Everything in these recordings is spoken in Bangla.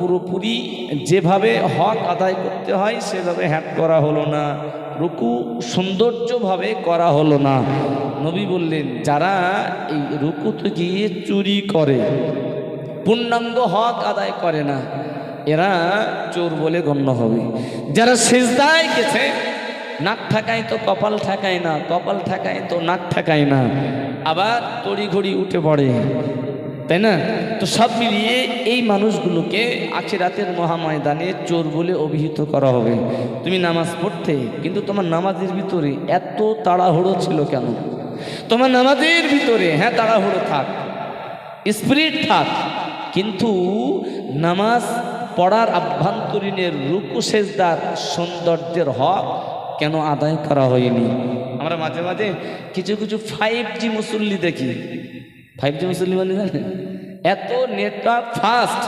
পুরোপুরি যেভাবে হক আদায় করতে হয়, সেভাবে হ্যাট করা হলো না। রুকু সৌন্দর্যভাবে করা হলো না। নবী বললেন, যারা এই রুকুতে গিয়ে চুরি করে, পূর্ণাঙ্গ হক আদায় করে না, এরা চোর বলে গণ্য হবে। যারা সেজদায় গেছে, নাক ঠাকায় তো, কপাল ঠাকায় না, কপাল ঠাকায় তো, নাক ঠাকায় না, আবার তড়িঘড়ি উঠে পড়ে। তাই না? তো সব মিলিয়ে এই মানুষগুলোকে আখিরাতের মহাময়দানে চোর বলে অভিহিত করা হবে। তুমি নামাজ পড়তে, কিন্তু তোমার নামাজের ভিতরে এত তাড়াহুড়ো ছিল কেন? তোমার নামাজের ভিতরে হ্যাঁ তাড়াহুড়ো থাক, স্পিরিট থাক, কিন্তু নামাজ পড়ার আভ্যন্তরীণের রুকু, সেজদার সৌন্দর্যের হক কেন আদায় করা হয়নি? আমরা মাঝে মাঝে কিছু কিছু ফাইভ জি মুসল্লি দেখি। ফাইভ জি মুসল্লি মানে জানেন এত নেটওয়ার্ক ফাস্ট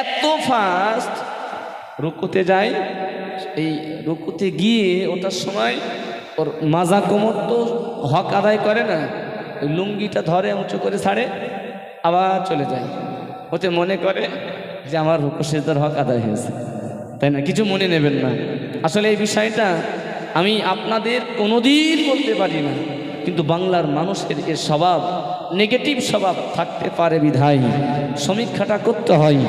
এত ফাস্ট রুকুতে যায় এই রুকুতে গিয়ে ওটার সময় ওর মাজা কোমর তো হক আদায় করে না, ওই লুঙ্গিটা ধরে উঁচু করে ছাড়ে, আবার চলে যায়। ওতে মনে করে যে আমার রুকু সেজদার হক আদায় হয়েছে। তাই না? কিছু মনে নেবেন না। আসলে এই বিষয়টা আমি আপনাদের কোনোদিন বলতে পারি না, কিন্তু বাংলার মানুষের এর স্বভাব নেগেটিভ স্বভাব থাকতে পারে বিধায়। সমীক্ষাটা করতে হয়।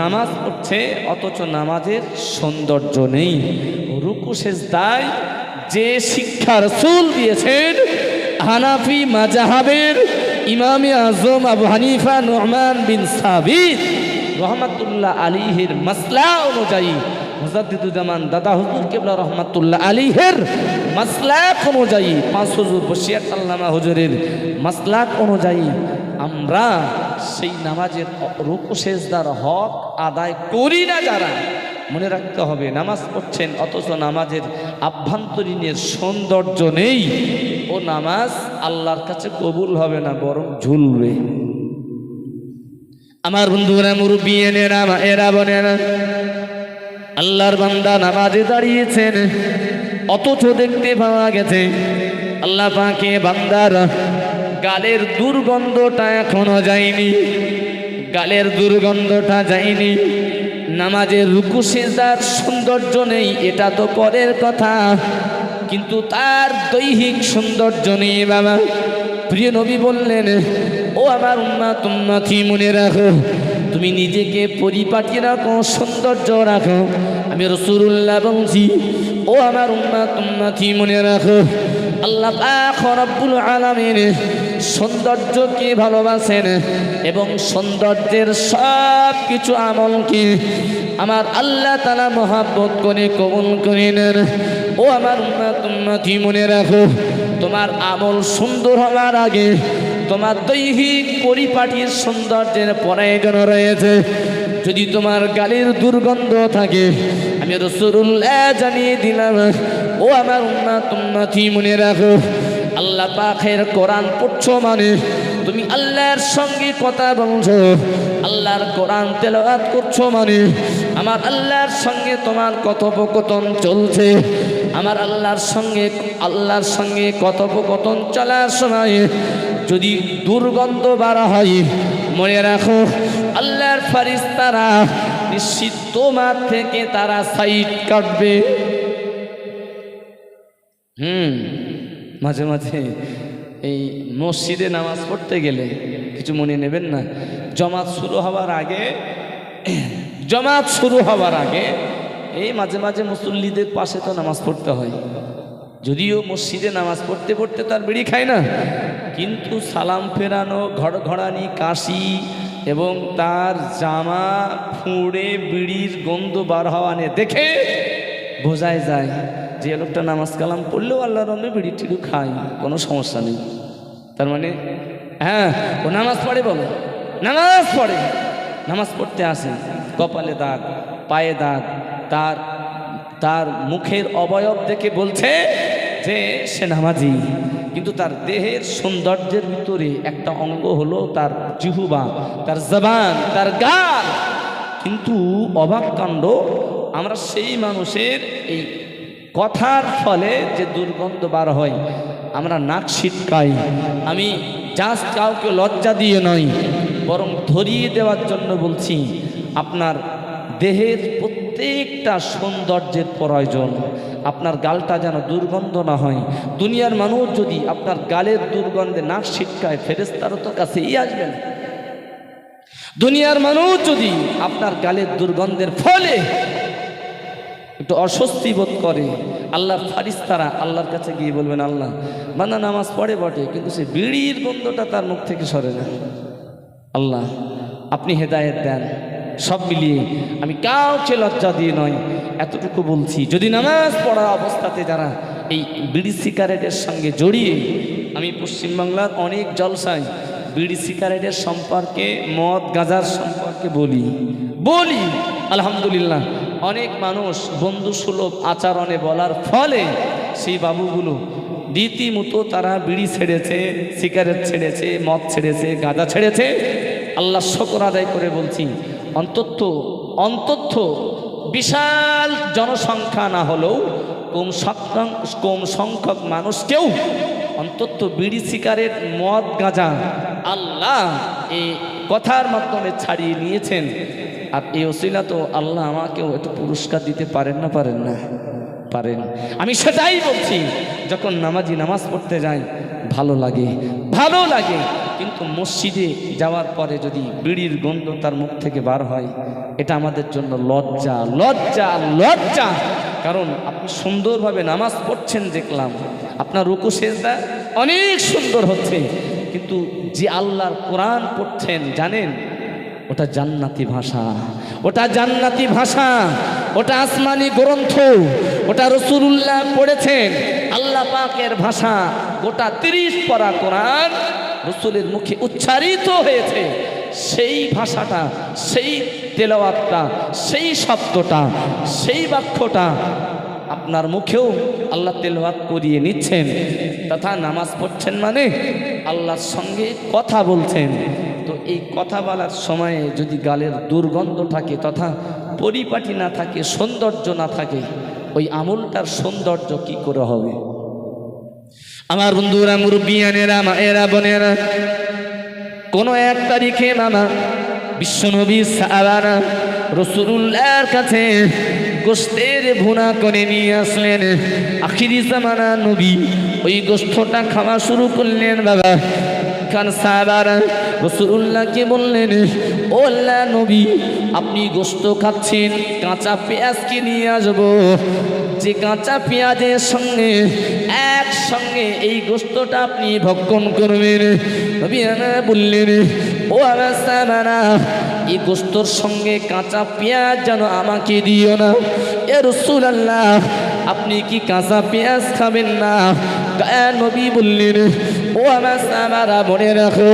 নামাজ পড়ছে, অথচ নামাজের সৌন্দর্য নেই। রুকু সেজদায় যে শিক্ষা রসুল দিয়েছেন, হানাফি মাজাহাবের ইমামে আজম আবু হানিফা নোহমান বিন সাবিদ রহমাতুল্লাহ আলীহের মাসলা অনুযায়ী মুজাদ্দিদুজ্জামান দাদা হুজুর কেবলা রহমাতুল্লাহ আলীহের মাসলাক অনুযায়ী পাঁচ হুজুর বসিয়াত আল্লামা হুজুরের মাসলাক অনুযায়ী আমরা সেই নামাজের রুকু সেজদার হক আদায় করি না যারা। মনে রাখতে হবে, নামাজ পড়ছেন অথচ নামাজের আভ্যন্তরীণের সৌন্দর্য নেই। ও নামাজ আল্লাহর কাছে কবুল হবে না, বরং ঝুলবে। আমার বন্ধুরা, মুরব্বী এরা, বোনেরা আল্লাহর বান্দা নামাজে দাঁড়িয়েছেন, অথচ দেখতে পাওয়া গেছে আল্লাহ পাকে বান্দার গালের দুর্গন্ধটা এখনও যায়নি। গালের দুর্গন্ধটা যায়নি। নামাজের রুকু সেজদার সৌন্দর্য নেই, এটা তো পরের কথা। কিন্তু তার দৈহিক সৌন্দর্য নেই বাবা। প্রিয় নবী বললেন, ও আমার উম্মা তুম্মাথি মনে রাখো। তুমি নিজেকে পরিপাটি রাখো, সৌন্দর্য রাখো। আমি রসুল্লাহ বলছি, ও আমার উম্মা তুম্মাথি মনে রাখো, আল্লাহ পাক রব্বুল আলামিন সৌন্দর্যকে ভালোবাসেন এবং সৌন্দর্যের সব কিছু আমলকে আমার আল্লাহ তালা মহাব্বত করে কবুল করে নেন। ও আমার উম্মা তুম্মাথি মনে রাখো, তোমার আমল সুন্দর হওয়ার আগে তোমার দৈহিক পরিপাটির সৌন্দর্যের প্রয়োজন রয়েছে। যদি তোমার গালির দুর্গন্ধ থাকে, আমি রসুল্লাহ জানিয়ে দিলাম, ও আমার উন্না তুন্নাথি মনে রাখো, আল্লাহ পাখের কোরআন পড়ছো মানে তুমি আল্লাহর সঙ্গে কথা বলছো, আল্লাহর কোরআন তেলাওয়াত করছ মানে আমার আল্লাহর সঙ্গে তোমার কথোপকথন চলছে, আমার আল্লাহর সঙ্গে আল্লাহর সঙ্গে কথোপকথন চলার সময় যদি দুর্গন্ধ বাড়া হয়, মনে রাখো, আল্লাহর ফারিস্তারা নিশ্চিত তোমার থেকে তারা সাইড কাটবে। হুম, মাঝে মাঝে এই মসজিদে নামাজ পড়তে গেলে কিছু মনে নেবেন না। জমাত শুরু হওয়ার আগে, জমাত শুরু হওয়ার আগে এই মাঝে মাঝে মুসল্লিদের পাশে তো নামাজ পড়তে হয়। যদিও মসজিদে নামাজ পড়তে পড়তে তার বিড়ি খায় না। কিন্তু সালাম ফেরানো ঘড়ঘড়ানি কাশি এবং তার জামা ফুঁড়ে বিড়ির গন্ধ বার হওয়া নিয়ে দেখে বোঝাই যায় যে লোকটা নামাজ কালাম পড়লেও আল্লাহ রমে বিড়ি টিড়ু খায়, কোনো সমস্যা নেই। তার মানে হ্যাঁ ও নামাজ পড়ে বলো। নামাজ পড়ে। নামাজ পড়তে আসে। কপালে দাগ, পায়ে দাগ, তার তার মুখের অবয়ব দেখে বলছে যে সে নামাজি। কিন্তু তার দেহের সৌন্দর্যের ভিতরে একটা অঙ্গ হলো তার জিহুবা, তার জবান, তার গাল। কিন্তু অবাক কাণ্ড, আমরা সেই মানুষের এই কথার ফলে যে দুর্গন্ধ বার হয়, আমরা নাক ছিটকাই। আমি জাস্ট কাউকে লজ্জা দিয়ে নয় বরং ধরিয়ে দেওয়ার জন্য বলছি, আপনার দেহের প্রত্যেকটা সৌন্দর্যের প্রয়োজন। আপনার গালটা যেন দুর্গন্ধ না হয়। দুনিয়ার মানুষ যদি আপনার গালের দুর্গন্ধে নাক ছিটকায় ফেরেস্তারও তো কাছেই আসবেন। দুনিয়ার মানুষ যদি আপনার গালের দুর্গন্ধের ফলে একটু অস্বস্তি বোধ করে, আল্লাহর ফারিস্তারা আল্লাহর কাছে গিয়ে বলবেন, আল্লাহ, বান্দা নামাজ পড়ে বটে, কিন্তু সে বিড়ির গন্ধটা তার মুখ থেকে সরে না। আল্লাহ, আপনি হেদায়েত দেন। সব মিলিয়ে আমি কাউকে লজ্জা দিয়ে নয়, এতটুকু বলছি, যদি নামাজ পড়া অবস্থাতে যারা এই বিড়ি সিগারেটের সঙ্গে জড়িয়ে, আমি পশ্চিমবাংলার অনেক জলসায় বিড়ি সিগারেটের সম্পর্কে, মদ, গাজার সম্পর্কে বলি বলি, আলহামদুলিল্লাহ, অনেক মানুষ বন্ধু সুলভ আচরণে বলার ফলে সেই বাবুগুলো রীতিমতো তারা বিড়ি ছেড়েছে, সিগারেট ছেড়েছে, মদ ছেড়েছে, গাঁজা ছেড়েছে। আল্লাহ শকর আদায় করে বলছি অন্তত অন্তত বিশাল জনসংখ্যা না হলেও কম কম সংখ্যক মানুষকেও অন্তত বিড়ি সিগারেট মদ গাঁজা আল্লাহ এই কথার মাধ্যমে ছাড়িয়ে নিয়েছেন। আর এই ওসিলা তো আল্লাহ আমাকেও একটু পুরস্কার দিতে পারেন না পারেন না, পারেন। আমি সেটাই বলছি, যখন নামাজি নামাজ পড়তে যাই, ভালো লাগে ভালো লাগে। কিন্তু মসজিদে যাওয়ার পরে যদি বিড়ির গন্ধ তার মুখ থেকে বার হয়, এটা আমাদের জন্য লজ্জা লজ্জা লজ্জা। কারণ আপনি সুন্দরভাবে নামাজ পড়ছেন দেখলাম, আপনার রুকু সেজদা অনেক সুন্দর হচ্ছে। কিন্তু যে আল্লাহর কোরআন পড়ছেন, জানেন, ওটা জান্নাতি ভাষা, ওটা জান্নাতি ভাষা, ওটা আসমানি গ্রন্থ, ওটা রসুল্লাহ পড়েছেন। আল্লাহ পাকের ভাষা গোটা তিরিশ পরা কোরআন রসুলের মুখে উচ্চারিত হয়েছে, সেই ভাষাটা, সেই তেলাওয়াতটা, সেই শব্দটা, সেই বাক্যটা আপনার মুখেও আল্লাহ তেলওয়াত করিয়ে নিচ্ছেন। তথা নামাজ পড়ছেন মানে আল্লাহর সঙ্গে কথা বলছেন। তো এই কথা বলার সময়ে যদি গালের দুর্গন্ধ থাকে, তথা পরিপাটি না থাকে, সৌন্দর্য না থাকে, ওই আমলটার সৌন্দর্য কি করে হবে? আমার বন্ধুরা, মুরব্বিয়ানেরা, মায়েরা, বোনেরা, কোনো এক তারিখে মামা বিশ্বনবী সাহাবারা রসুল্লাহর কাছে গোস্তের ভুনা করে নিয়ে আসলেন। আখিরি জামানা নবী ওই গোস্তটা খাওয়া শুরু করলেন, বাবা। খান সাহাবারা রসুল্লাহকে বললেন, ও নবী, আপনি গোস্ত খাচ্ছেন, কাঁচা পেঁয়াজকে নিয়ে আসব? যে কাঁচা পেঁয়াজের সঙ্গে, একসঙ্গে এই গোস্তটা আপনি ভক্ষণ করবেন। নবী বললেন, ও আমার এই গোস্তর সঙ্গে কাঁচা পেঁয়াজ যেন আমাকে দিও না। এ রসুল আল্লাহ আপনি কি কাঁচা পেঁয়াজ খাবেন না? নবী বললেন ও আমার সাহাবারা মনে রাখো,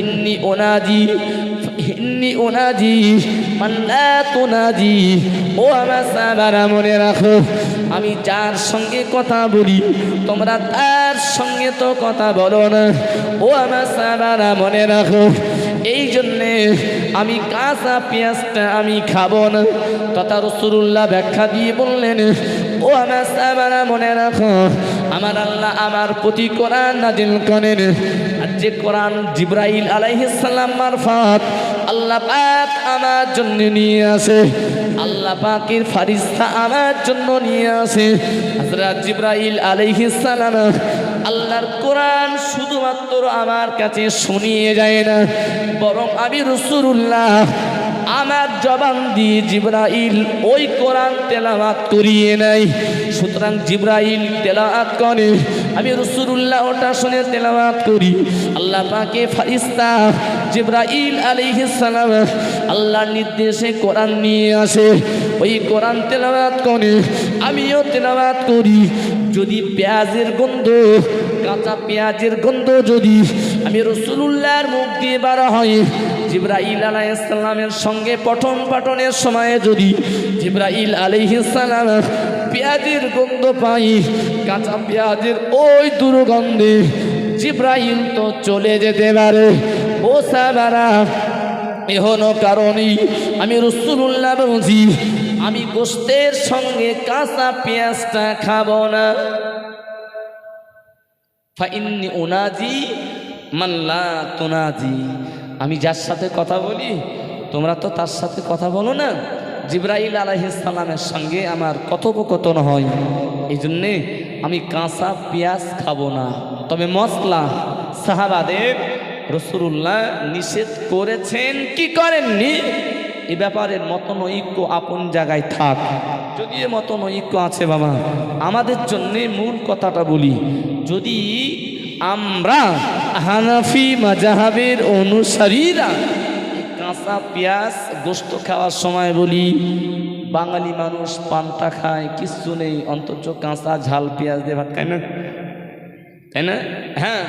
ইন্নি ওনাজি ইন্নি ওনাজি মান্না তোনাজি। ও আমার সাহাবারা মনে রাখো, আমি যার সঙ্গে কথা বলি, তোমরা তার সঙ্গে তো কথা বলো না। ও আমার সাহাবারা মনে রাখো, এই জন্যে আমি কাঁচা পেঁয়াজটা আমি খাব না। তথা রসুল্লাহ ব্যাখ্যা দিয়ে বললেন ও আমার সাহাবারা মনে রাখো আমার আল্লাহ আমার প্রতি কোরআন নাজিল করেন। আর যে কোরআন জিব্রাইল আলাইহিস সালাম মারফত আল্লাহ পাক আমার জন্য নিয়ে আসে। আল্লাহ পাকের ফারিস্তা আমার জন্য নিয়ে আসে। হযরত জিব্রাইল আলাইহিসসালাম আল্লাহর কোরআন শুধুমাত্র আমার কাছে শুনিয়ে যায় না, বরং আমি রসুল্লাহ আমার জবান দিয়ে জিব্রাইল ওই কোরআন তেলাওয়াত করিয়ে নেয়। সুতরাং জিব্রাইল তেলাওয়াত করে। আমি রসুল্লাহ ওটা শুনে তেলাওয়াত করি। আল্লাহ পাকে ফারিস্তা জিব্রাইল সালাম আল্লাহর নির্দেশে কোরআন নিয়ে আসে। ওই কোরআন তেলাওয়াত করে। আমিও তেলাওয়াত করি। যদি পেঁয়াজের গন্ধ কাঁচা পেঁয়াজের গন্ধ যদি আমি রসুল্লাহর মুখ দিয়ে বার হয়, জিব্রাইল আলাইসাল্লামের সঙ্গে পঠন পাঠনের সময়ে যদি জিব্রাইল আলাইহিসাল্লাম পেঁয়াজের গন্ধ পাই কাঁচা পেঁয়াজের ওই দুর্গন্ধে জিব্রাইল তো চলে যেতে পারে। ও সাবারা এহনো কারণেই আমি রসুল্লাহ বলছি, আমি গোস্তের সঙ্গে কাঁচা পেঁয়াজটা খাব না। ফাইন্নি ওনাজি মাল্লা তোনাজি। আমি যার সাথে কথা বলি, তোমরা তো তার সাথে কথা বলো না। জিব্রাইল আলাইসালামের সঙ্গে আমার কথোপকথন হয়। এই জন্যে আমি কাঁচা পেঁয়াজ খাব না। তবে মশলা, সাহাবাদের রসুল্লাহ নিষেধ করেছেন। কি করেননি? এ ব্যাপারে মতনৈক্য আপন জায়গায় থাক। যদি এ মতনৈক্য আছে বাবা, আমাদের জন্যে মূল কথাটা বলি। যদি আমরা হানাফি মাজাহাবের অনুসারীরা কাঁচা পেঁয়াজ গোস্ত খাওয়ার সময় বলি, বাঙালি মানুষ পান্তা খায়, কিচ্ছু নেই, অন্তত কাঁচা ঝাল পেঁয়াজ দিয়ে ভাত খায় না। তাই না? হ্যাঁ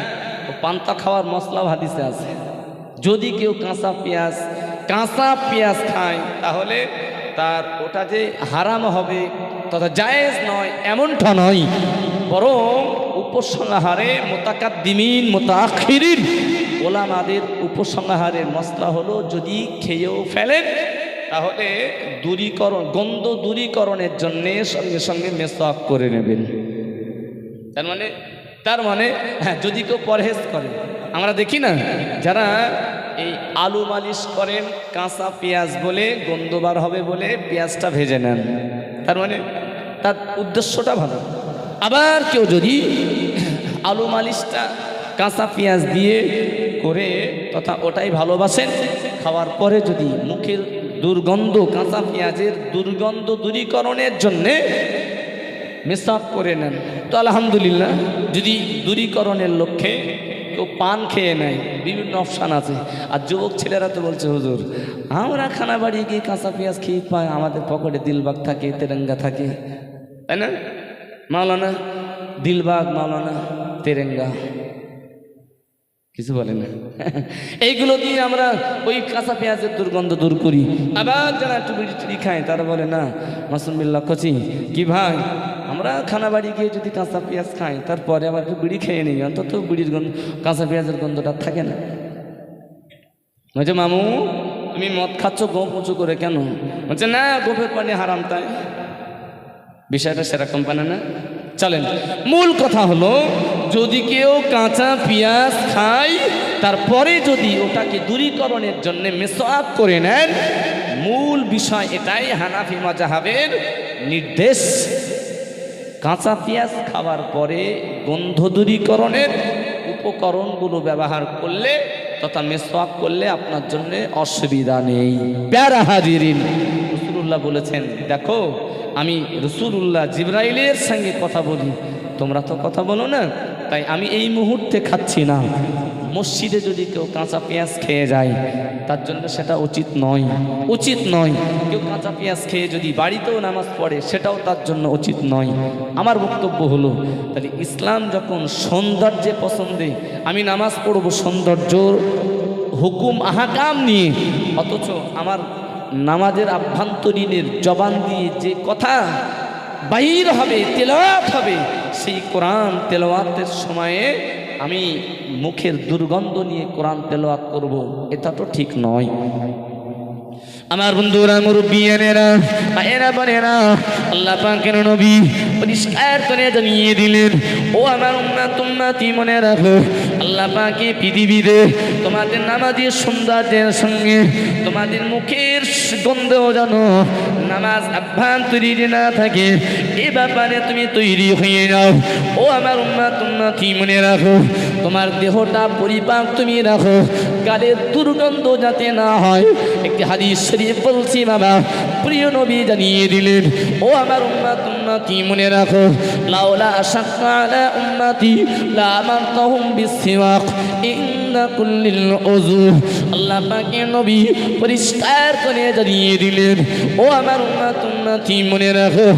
পান্তা খাওয়ার মশলা হাদিসে আছে। যদি কেউ কাঁচা পেঁয়াজ কাঁচা পেঁয়াজ খায়, তাহলে তার ওটা যে হারাম হবে, তথা জায়েজ নয়, এমনটা নয়। বরং উপসংহারে মোতাকাদ্দিমিন মোতাখিরিন ওলামাদের উপসংহারের মশলা হলো, যদি খেয়েও ফেলেন, তাহলে দূরীকরণ, গন্ধ দূরীকরণের জন্যে সঙ্গে সঙ্গে মেসওয়াক করে নেবেন। তার মানে তার মানে হ্যাঁ যদি কেউ পরহেজ করে, আমরা দেখি না, যারা এই আলু মালিশ করেন, কাঁচা পেঁয়াজ বলে গন্ধবার হবে বলে পেঁয়াজটা ভেজে নেন। তার মানে তার উদ্দেশ্যটা ভালো। আবার কেউ যদি আলু মালিশটা কাঁচা পেঁয়াজ দিয়ে করে তথা ওটাই ভালোবাসেন, খাওয়ার পরে যদি মুখের দুর্গন্ধ, কাঁচা পেঁয়াজের দুর্গন্ধ দূরীকরণের জন্যে মেসাক করে নেন, তো আলহামদুলিল্লাহ যদি দূরীকরণের লক্ষ্যে কেউ পান খেয়ে নেয়, বিভিন্ন অপশান আছে। আর যুবক ছেলেরা তো বলছে, হুজুর, আমরা খানা বাড়িয়ে গিয়ে কাঁচা পেঁয়াজ খেয়ে পাই, আমাদের পকেটে দিলবাগ থাকে, তেরেঙ্গা থাকে। তাই না? মাওলানা, দিলবাগ মাওলানা, তেরেঙ্গা। কিছু বলে না। এইগুলো দিয়ে আমরা ওই কাঁচা পেঁয়াজের দুর্গন্ধ দূর করি। আবার যারা একটু বিড়ি খায়, তারা বলে, না, মাসুম বিল্লা কচি, কি ভাই? আমরা খানা বাড়ি গিয়ে যদি কাঁচা পেঁয়াজ খাই, তারপরে আবার একটু বিড়ি খেয়ে নিই। অন্তত বিড়ির গন্ধ, কাঁচা পেঁয়াজের গন্ধটা থাকে না। বলছে, মামু, তুমি মদ খাচ্ছ গোপ উঁচু করে কেন? বলছে, না গোপের পানি হারাম তাই। বিষয়টা সেরকম পানে না। চলেন, মূল কথা হলো যদি কেউ কাঁচা পেঁয়াজ খায় তারপরে যদি ওটাকে দূরীকরণের জন্য মেসওয়াক করে নেন মূল বিষয় এটাই হানাফি মাজাহাবের নির্দেশ। কাঁচা পেঁয়াজ খাওয়ার পরে গন্ধ দূরীকরণের উপকরণগুলো ব্যবহার করলে তথা মেসওয়াক করলে আপনার জন্য অসুবিধা নেই। প্যারা হাজিরিন। রসুল্লাহ বলেছেন দেখো আমি রসুল্লাহ জিব্রাইলের সঙ্গে কথা বলি তোমরা তো কথা বলো না তাই আমি এই মুহূর্তে খাচ্ছি না। মসজিদে যদি কেউ কাঁচা পেঁয়াজ খেয়ে যায়, তার জন্য সেটা উচিত নয়। উচিত নয়। কেউ কাঁচা পেঁয়াজ খেয়ে যদি বাড়িতেও নামাজ পড়ে, সেটাও তার জন্য উচিত নয়। আমার বক্তব্য হলো, তাহলে ইসলাম যখন সৌন্দর্যে পছন্দে, আমি নামাজ পড়ব সৌন্দর্য হুকুম, আহাকাম নিয়ে, অথচ আমার নামাজের আভ্যন্তরীণের জবান দিয়ে যে কথা বাহির হবে, তেলাওয়াত হবে। সেই কোরআন তেলাওয়াতের সময়ে আমি মুখের দুর্গন্ধ নিয়ে কোরআন তেলাওয়াত করব, এটা তো ঠিক নয়। আমার বন্ধুরা মুরব্বিয়ানেরা এরা বোনেরা, আল্লাহ পাকের নবী পরিষ্কার করে জানিয়ে দিলেন, ও আমার উম্মা তুম্মাতি মনে রাখো আল্লাহ পাকে পৃথিবীতে তোমাদের নামাজের সৌন্দর্যের সঙ্গে তোমাদের মুখের গন্ধও জানো নামাজ আভ্যন্তরীণ না থাকে, এ ব্যাপারে তুমি তৈরি হয়ে যাও ও আমার উম্মা তুম্মাতি মনে রাখো? তোমার দেহটা পরিপাক তুমি রাখো, গালের দুর্গন্ধ যাতে না হয়। একটি হাদিস শরীফ বলছি, বাবা, প্রিয় নবী জানিয়ে দিলেন, ও আমার উম্মাত উম্মাতি মনে রাখো? লাউলা আশাক্কা আলা উম্মাতি বিসিওয়াক ইন্না কুল্লিল উযু। আল্লাহ পাকের নবী পরিষ্কার করে জানিয়ে দিলেন, ও আমার উম্মাত, উম্মাতি, মনে রাখো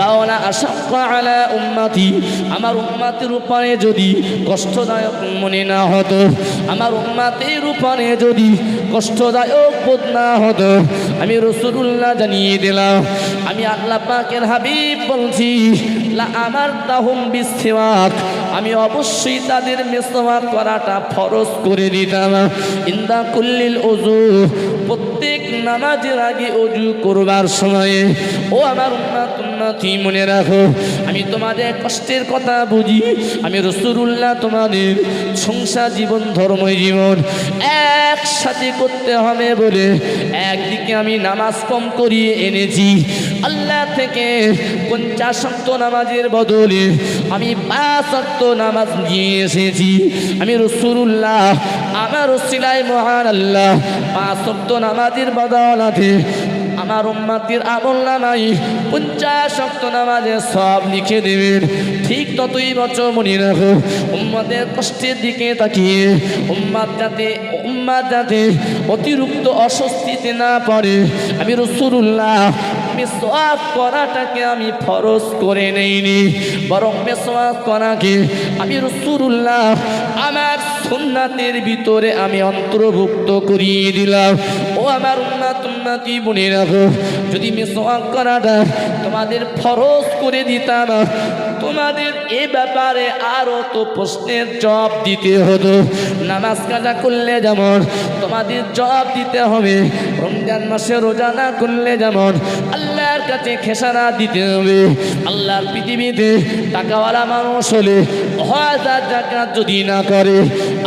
লাউলা আশাক্কা আলা উম্মাতি, আমার উম্মাতের উপরে যদি কষ্টদায়ক মনে না হতো, আমার উম্মাতের উপরে যদি কষ্টদায়ক বোধ না হতো, আমি রসুল্লাহ জানিয়ে দিলাম, আমি আল্লাহ পাকের হাবিব বলছি, লা আমার তাহুম বিসিওয়াক আমি অবশ্যই তাদের মেসওয়াক করাটা ফরজ করে দিতাম। ইন্দা কুল্লিল অজু প্রত্যেক নামাজের আগে অজু করবার সময়ে। ও আমার উন্নাত উন্নতি মনে রাখো, আমি তোমাদের কষ্টের কথা বুঝি। আমি রসুরুল্লাহ তোমাদের সংসার জীবন ধর্ম জীবন একসাথে করতে হবে বলে একদিকে আমি নামাজ কম করিয়ে এনেছি থেকে পঞ্চাশ শক্ত নামাজের বদলে আমি পাঁচ শক্ত নামাজ নিয়ে এসেছি। আমি রসুল্লাহ আমার রসিলাই মহান আল্লাহ, পাঁচ শক্ত নামাজের বদলাতে আমার উম্মাতির আমল নাই পঞ্চাশ শক্ত নামাজে সব লিখে দেবেন। ঠিক ততই বছর মনে রাখো উম্মাদের কষ্টের দিকে তাকিয়ে উম্মাদ যাতে উম্মাদ যাতে অতিরিক্ত অস্বস্তিতে না পড়ে। আমি রসুল্লাহ মেসোয়াক করাটাকে আমি ফরজ করে নেইনি, বরং মেসোয়াক করাকে আমি রসুরুল্লাহ আমার সুন্নাতের ভিতরে আমি অন্তর্ভুক্ত করিয়ে দিলাম। আমার উন্নাত উন্নাতি বনে রাখো যদি মেসোয়াক করাটা তোমাদের ফরজ করে দিতাম। তোমাদের এ ব্যাপারে আরও তো প্রশ্নের জবাব দিতে হতো। নামাজ কাজা করলে যেমন, তোমাদের জবাব দিতে হবে। রমজান মাসে রোজা না করলে যেমন, আল্লাহর কাছে খেসারা দিতে হবে। আল্লাহর পৃথিবীতে টাকাওয়ালা মানুষ হলে হাজার জাকাত যদি না করে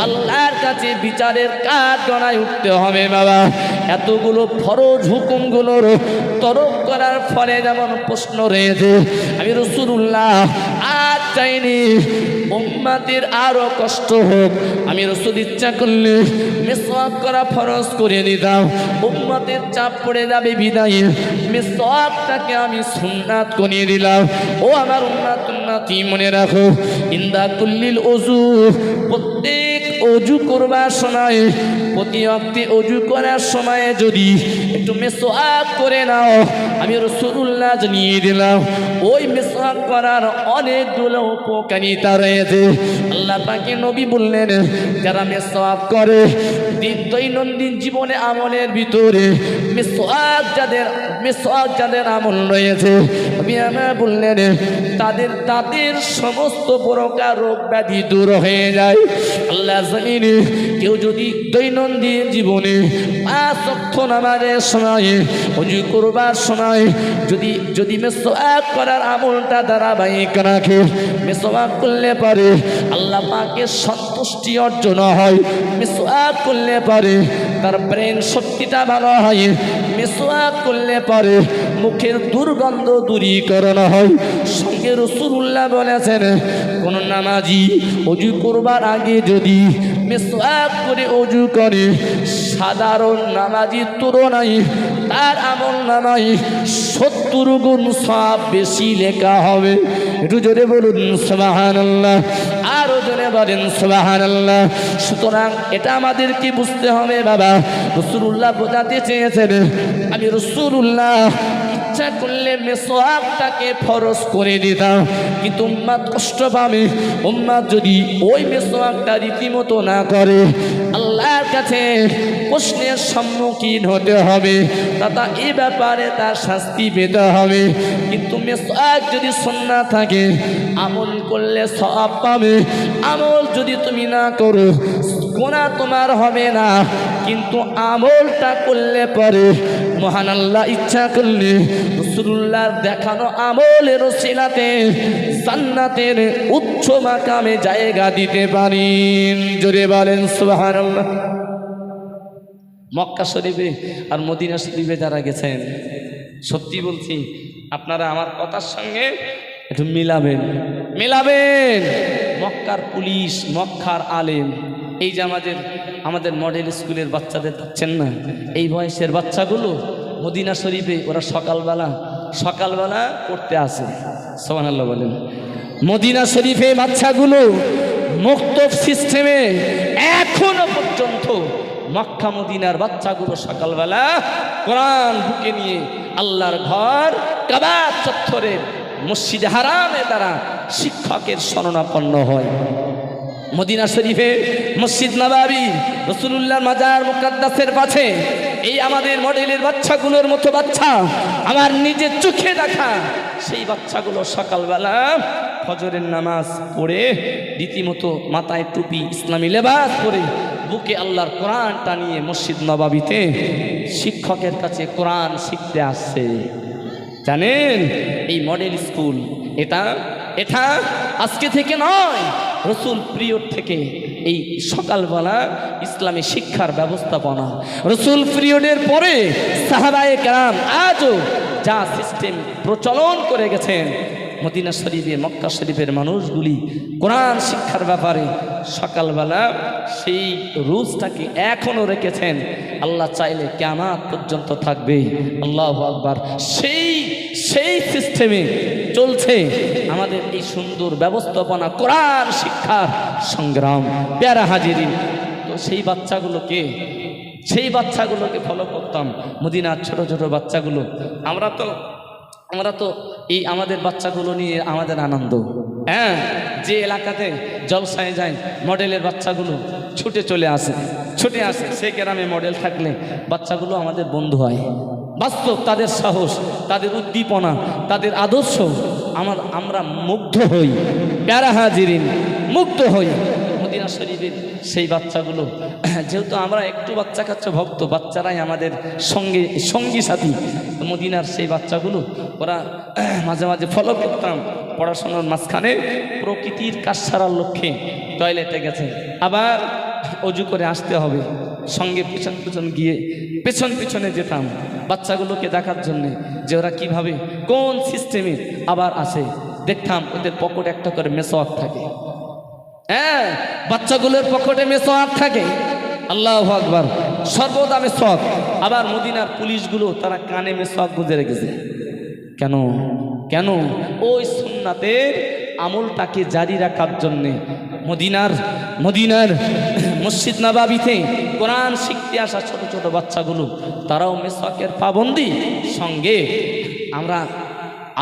আল্লাহর কাছে বিচারের কাজ গড়ায় উঠতে হবে বাবা। এতগুলো ফরজ হুকুমগুলোর তরক করার ফলে যেমন প্রশ্ন রয়েছে, আমি রসুল্লাহ আর চাইনি, উম্মাদের আরও কষ্ট হোক। আমি রসুল ইচ্ছা করলে মেসওয়াক করা ফরজ করে দিতাম। উম্মাদের চাপ পড়ে যাবে বিদায়ে। মেসওয়াকটাকে আমি সুন্নাত করিয়ে দিলাম। ও আমার উম্মাত উন্নাতি মনে রাখো, ইন্দা কুল্লিল অজু প্রত্যেক অজু করবার সময় প্রতি অক্তে অজু করার সময়ে যদি একটু মেসোয়াক করে নাও, আমি রসুল্লাহ জানিয়ে দিলাম, ওই মেসোয়াক করার অনেকগুলো উপকারিতা রয়েছে। আল্লাহ পাকে নবী বললেন, যারা মেসোয়াক করে দিন দৈনন্দিন জীবনে আমলের ভিতরে মেসোয়াক যাদের মেসোয়াক যাদের আমল রয়েছে আমার বললেন, তাদের তাদের সমস্ত প্রকার রোগ ব্যাধি দূর হয়ে যায়। আল্লাহ জানিনি কেউ যদি দৈনন্দিন জীবনে পাঁচ অর্থ নামাজের সময়ে অজু করবার সময় যদি যদি মেসোয়াক করার আমলটা ধারাবাহিক রাখে মেসোয়াক করলে পারে আল্লাহ পাকে সন্তুষ্টি অর্জন হয়। মেসোয়াক করলে পারে তার ব্রেন শক্তিটা ভালো হয় মেসোয়াক করলে পরে মুখের দুর্গন্ধ দূরীকরণ হয়। সঙ্গে রসুল্লাহ বলেছেন, কোন নামাজি অজু করবার আগে যদি মেসওয়াক করে অজু করে, সাধারণ নামাজির তুলনায় তার আমল নামায় সত্তর গুণ সব বেশি লেখা হবে। একটু জোরে বলুন জোরে বলেন সবাহান সুতরাং এটা আমাদের কি বুঝতে হবে, বাবা। রসুল্লাহ বোঝাতে চেয়েছেন, আমি রসুল্লাহ ইচ্ছা করলে করে দিতাম। কিন্তু যদি ওই রীতিমতো না করে আল্লাহর কাছে প্রশ্নের সম্মুখীন হতে হবে। তথা এ ব্যাপারে তার শাস্তি পেতে হবে। কিন্তু মেসোয়াক যদি সন্না থাকে, আমল করলে সব পাবে। আমল যদি তুমি না করো গোনা তোমার হবে না। কিন্তু আমলটা করলে পরে মহান আল্লাহ ইচ্ছা করলে রসুল্লাহর দেখানো আমলের শিলাতে জান্নাতের উচ্চ মাকামে জায়গা দিতে পারেন জোরে বলেন, সুবহানাল্লাহ। মক্কা শরীফে আর মদিনা শরীফে যারা গেছেন, সত্যি বলছি, আপনারা আমার কথার সঙ্গে একটু মিলাবেন। মিলাবেন। মক্কার পুলিশ, মক্কার আলেম, এই যে আমাদের আমাদের মডেল স্কুলের বাচ্চাদের পাচ্ছেন না? এই বয়সের বাচ্চাগুলো মদিনা শরীফে ওরা সকালবেলা সকালবেলা পড়তে আসে। সোহানাল্লাহ বলেন। মদিনা শরীফে বাচ্চাগুলো মুক্ত সিস্টেমে এখনও পর্যন্ত মক্কা মদিনার বাচ্চাগুলো সকালবেলা কোরআন বুকে নিয়ে আল্লাহর ঘর কাবার চত্বরে মসজিদ হারামে তারা শিক্ষকের শরণাপন্ন হয়। মদিনা শরীফে মসজিদ নবাবি রসুল্লাহ মাজার মুকাদ্দাসের পাশে এই আমাদের মডেলের বাচ্চাগুলোর মতো বাচ্চা আমার নিজের চোখে দেখা সেই বাচ্চাগুলো সকালবেলা ফজরের নামাজ পড়ে, রীতিমতো মাথায় টুপি, ইসলামী লেবাস পরে বুকে আল্লাহর কোরআন টানিয়ে মসজিদ নবাবিতে শিক্ষকের কাছে কোরআন শিখতে আসছে। জানেন, এই মডেল স্কুল এটা এটা আজকে থেকে নয়, রসুল পিরিয়ড থেকে এই সকালবেলা ইসলামী শিক্ষার ব্যবস্থাপনা। রসুল পিরিয়ডের পরে সাহাবায়ে কেরাম আজও যা সিস্টেম প্রচলন করে গেছেন, মদিনা শরীফে, মক্কা শরীফের মানুষগুলি কোরআন শিক্ষার ব্যাপারে সকালবেলা সেই রুজটাকে এখনও রেখেছেন। আল্লাহ চাইলে কেমাত পর্যন্ত থাকবে। আল্লাহ আকবার। সেই সেই সিস্টেমে চলছে আমাদের এই সুন্দর ব্যবস্থাপনা কোরআন শিক্ষার সংগ্রাম। প্যারা হাজিরি তো সেই বাচ্চাগুলোকে সেই বাচ্চাগুলোকে ফলো করতাম। মদিনার ছোট ছোট বাচ্চাগুলো। আমরা তো আমরা তো এই আমাদের বাচ্চাগুলো নিয়ে আমাদের আনন্দ। হ্যাঁ যে এলাকাতে জলসায় যায়, মডেলের বাচ্চাগুলো ছুটে চলে আসে। ছুটে আসে, সেই গ্রামে মডেল থাকলে বাচ্চাগুলো আমাদের বন্ধু হয়। বাস্তব, তাদের সাহস, তাদের উদ্দীপনা, তাদের আদর্শ আমার, আমরা মুগ্ধ হই। প্যারা হাজিরিন, মুগ্ধ হই। মদিনা শরীফের সেই বাচ্চাগুলো যেহেতু আমরা একটু বাচ্চা কাচ্চা ভক্ত, বাচ্চারাই আমাদের সঙ্গে, সঙ্গী সাথী। মদিনার সেই বাচ্চাগুলো, ওরা মাঝে মাঝে ফলো করতাম পড়াশোনার মাঝখানে। প্রকৃতির কাজ সারার লক্ষ্যে টয়লেটে গেছে। আবার অজু করে আসতে হবে। সঙ্গে পিছন পিছন গিয়ে পেছন পিছনে যেতাম বাচ্চাগুলোকে দেখার জন্যে যে ওরা কীভাবে, কোন সিস্টেমে আবার আসে। দেখতাম ওদের পকেটে একটা করে মেসোয়াক থাকে। হ্যাঁ বাচ্চাগুলোর পকেটে মেসোয়াক থাকে। আল্লাহ আকবার, সর্বদা মেসোয়াক আবার মদিনার পুলিশগুলো তারা কানে মেসোয়াক গুঁজে রেখেছে। কেন? কেন? ওই সুন্নাতের আমলটাকে জারি রাখার জন্যে মদিনার মদিনার মসজিদ নাবাবিতে কোরআন শিখতে আসা ছোট ছোট বাচ্চাগুলো, তারাও মেসওয়াকের পাবন্দি। সঙ্গে আমরা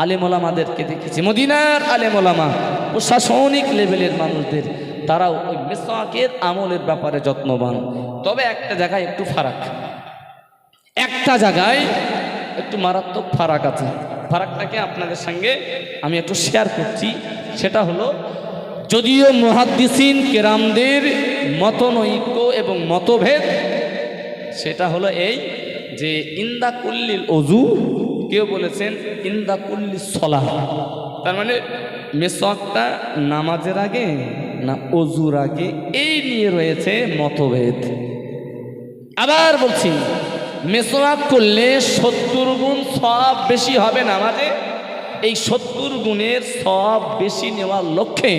আলেমোলামাদেরকে দেখেছি। মদিনার আলেমোলামা প্রশাসনিক লেভেলের মানুষদের তারাও ওই মেসওয়াকের আমলের ব্যাপারে যত্নবান। তবে একটা জায়গায় একটু ফারাক। একটা জায়গায় একটু মারাত্মক ফারাক আছে। ফারাকটাকে আপনাদের সঙ্গে আমি একটু শেয়ার করছি। সেটা হলো, যদিও মহাদ্দিসিন কেরামদের মতনৈক্য এবং মতভেদ, সেটা হলো এই যে ইন্দা কুল্লিল অজু কেউ বলেছেন ইন্দা কুল্লি সলাহ। তার মানে মেসওয়াকটা নামাজের আগে না অজুর আগে এই নিয়ে রয়েছে মতভেদ। আবার বলছি মেসওয়াক করলে সত্তর গুণ সব বেশি হবে নামাজে এই সত্তর গুণের সব বেশি নেওয়ার লক্ষ্যে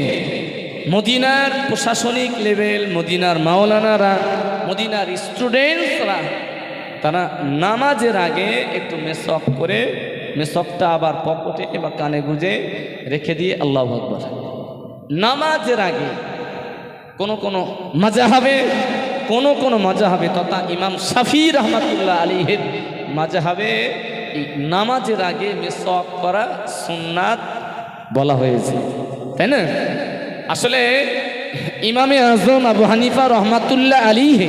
মদিনার প্রশাসনিক লেভেল, মদিনার মাওলানারা, মদিনার স্টুডেন্টসরা, তারা নামাজের আগে একটু মেসক করে মেসকটা আবার পকেটে বা কানে গুঁজে রেখে দিয়ে আল্লাহ আকবর। নামাজের আগে কোন কোন মজা হবে কোন কোন মজা হবে তথা ইমাম শাফি রহমাতুল্লাহ আলীহের মাজা হবে নামাজের আগে মেসক করা সুন্নাত বলা হয়েছে। তাই না? আসলে ইমামে আজম আবু হানিফা রহমাতুল্লাহ আলীহে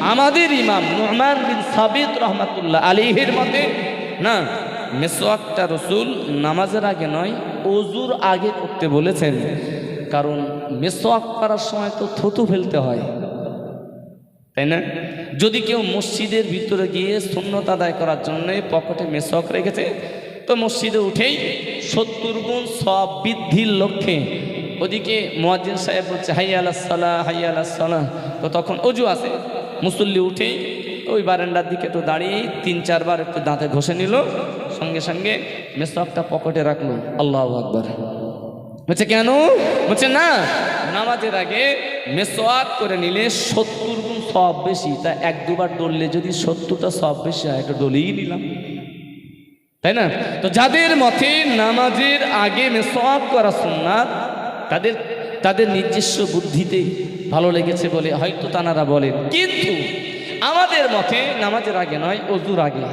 আমাদের ইমাম নোহমান বিন সাবিত রহমাতুল্লাহ আলীহের মতে, না মেসোয়াকটা রসুল নামাজের আগে নয় অজুর আগে করতে বলেছেন। কারণ মেসোয়াক করার সময় তো থুতু ফেলতে হয়। তাই না? যদি কেউ মসজিদের ভিতরে গিয়ে শূন্যতা আদায় করার জন্য পকেটে মেসক রেখেছে, তো মসজিদে উঠেই সত্তর গুণ সব বৃদ্ধির লক্ষ্যে ওদিকে মোয়াজ্জিন সাহেব বলছে, হাই আলাহ হাই আলাহ তো তখন অজু আছে। মুসল্লি উঠেই ওই বারান্ডার দিকে তো দাঁড়িয়ে তিন, চারবার একটু দাঁতে ঘষে নিল। সঙ্গে সঙ্গে মেসকটা পকেটে রাখল। আল্লাহ আকবর। বলছে, কেন? বলছে, না, নামাজের আগে মেসোয়াক করে নিলে সত্তর গুণ সব বেশি। তা এক দুবার ডললে যদি সত্তরটা সব বেশি হয়, একটা ডলেই নিলাম। তাই না? তো যাদের মতে নামাজের আগে মেসোয়াক করা সুন্নাত, তাদের তাদের নিজস্ব বুদ্ধিতে ভালো লেগেছে বলে হয়তো তানারা বলেন। কিন্তু আমাদের মতে নামাজের আগে নয়, অজুর আগে।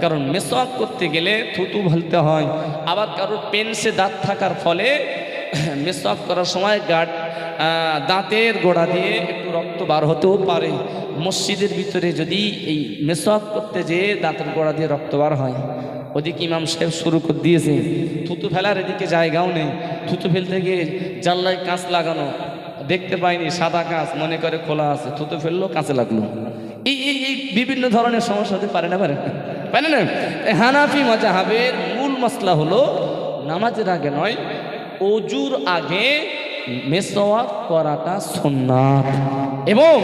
কারণ মেসওয়াক করতে গেলে থুতু ভালতে হয়, আবার কারোর পেন্সে দাঁত থাকার ফলে মেসওয়াক করার সময় গার্ড দাঁতের গোড়া দিয়ে একটু রক্ত বার হতেও পারে। মসজিদের ভিতরে যদি এই মেসওয়াক করতে যেয়ে দাঁতের গোড়া দিয়ে রক্ত বার হয়, ওদিকে ইমাম সাহেব শুরু করে দিয়েছে, থুতু ফেলার এদিকে জায়গাও নেই। থুতু ফেলতে গিয়ে জানলায় কাঁচ লাগানো, দেখতে পাইনি, সাদা কাঁচ, মনে করে খোলা আছে। থুতু ফেলল, কাঁচে লাগল। এই এই এই বিভিন্ন ধরনের সমস্যা হতে পারে না, পারে? পারে না? হানাফি মাজাহাবের মূল মশলা হলো, নামাজের আগে নয় অজুর আগে মেসওয়াক করাটা সুন্নাত। এবং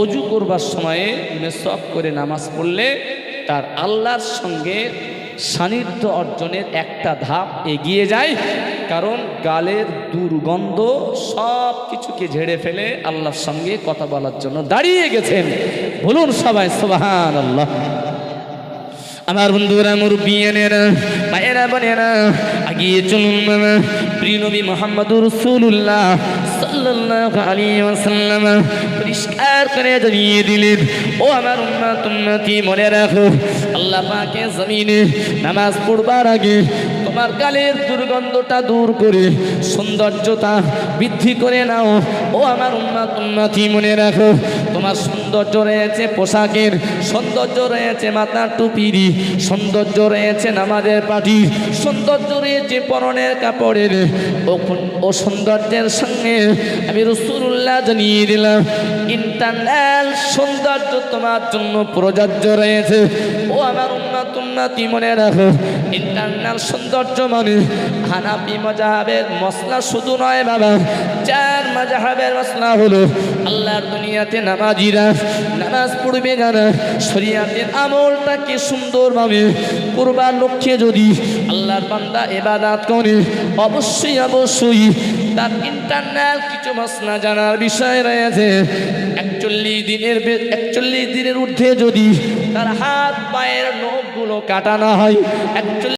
অজু করবার সময়ে মেসওয়াক করে নামাজ পড়লে তার আল্লাহর সঙ্গে সান্নিধ্য অর্জনের একটা ধাপ এগিয়ে যায়, কারণ গালের দুর্গন্ধ সব কিছুকে ঝেড়ে ফেলে আল্লাহর সঙ্গে কথা বলার জন্য দাঁড়িয়ে গেছেন। বলুন সবাই সোবাহান আল্লাহ আমার বন্ধুরা, মুরব্বিয়ানেরা, মায়েরা, বোনেরা, আগিয়ে চলুন প্রিয় নবী মোহাম্মদুর রসুল্লাহ সাল্লাল্লাহু আলাইহি ওয়াসাল্লাম, পরিষ্কার করে জানিয়ে দিলেন, ও আমার উম্মত, উম্মতি, মনে রাখো, আল্লাহ পাকে জমিনে নামাজ পড়বার আগে তোমার গালের দুর্গন্ধটা দূর করে, সৌন্দর্যতা বৃদ্ধি করে নাও। ও আমার উম্মত, উম্মতি, মনে রাখো তোমার সৌন্দর্য রয়েছে পোশাকের, সৌন্দর্য রয়েছে মাথার টুপির, সৌন্দর্য রয়েছে নামাজের পাটির সৌন্দর্য রয়েছে পরনের কাপড়ের। ও সৌন্দর্যের সঙ্গে আমি রসুল্লাহ জানিয়ে দিলাম ইন্টারনাল সৌন্দর্য তোমার জন্য প্রযোজ্য রয়েছে। আমার উন্নত উন্নতি মনে রাখো। ইন্টারনাল সৌন্দর্য মানে হানাপি মজাহাবের মশলা শুধু নয় বাবা, চার মজাহাবের মশলা হলো আল্লাহর দুনিয়াতে নামাজিরা, নামাজ পড়বে যারা, শরিয়াতের আমলটাকে সুন্দরভাবে করবার লক্ষ্যে যদি আল্লাহর বান্দা এবাদাত করে, অবশ্যই অবশ্যই তার ইন্টারনাল কিছু মশলা জানার বিষয় রয়েছে। একচল্লিশ দিনের একচল্লিশ দিনের ঊর্ধ্বে যদি তার হাত, পায়ের নখগুলো কাটানো হয়, একচল্লিশ